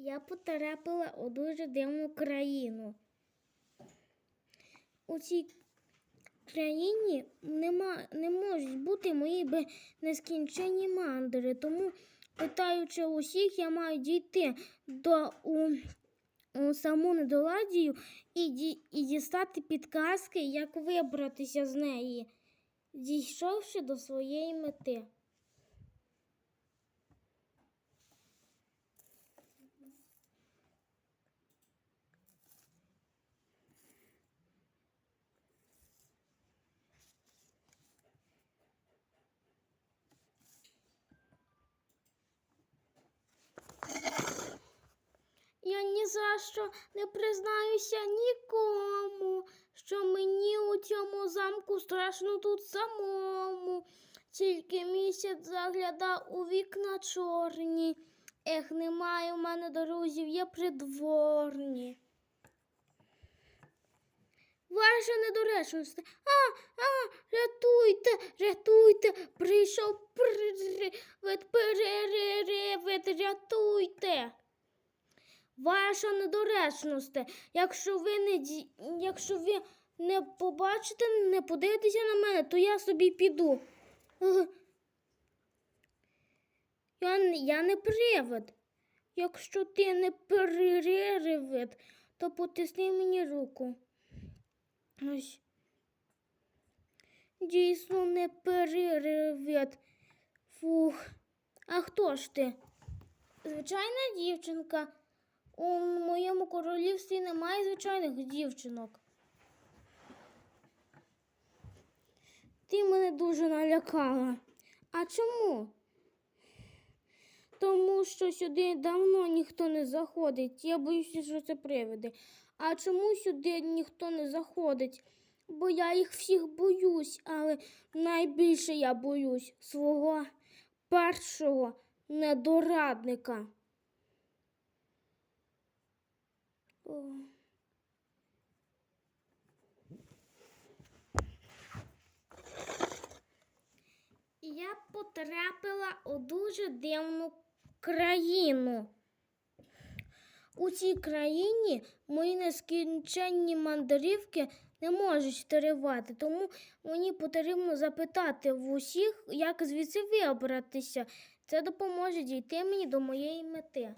Я потрапила у дуже дивну країну. У цій країні нема, не можуть бути мої нескінченні мандри. Тому, питаючи усіх, я маю дійти до у, у саму недоладію і, ді- і дістати підказки, як вибратися з неї, дійшовши до своєї мети. Що не признаюся нікому, що мені у цьому замку страшно тут самому. Тільки місяць заглядав у вікна чорні. Ех, немає у мене друзів, є придворні. Ваша недоречність. А, а, рятуйте, рятуйте, прийшов привид, переревид, рятуйте. Ваша недоречність, якщо ви не якщо ви не побачите, не подивитеся на мене, то я собі піду. Я, я не привид. Якщо ти не переревид, то потисни мені руку. Ось. Дійсно не переревид. Фух. А хто ж ти? Звичайна дівчинка. У моєму королівстві немає звичайних дівчинок. Ти мене дуже налякала. А чому? Тому що сюди давно ніхто не заходить. Я боюся, що це привиди. А чому сюди ніхто не заходить? Бо я їх всіх боюсь, але найбільше я боюсь свого першого недорадника. Я потрапила у дуже дивну країну. У цій країні мої нескінченні мандрівки не можуть тривати, тому мені потрібно запитати в усіх, як звідси вибратися. Це допоможе дійти мені до моєї мети.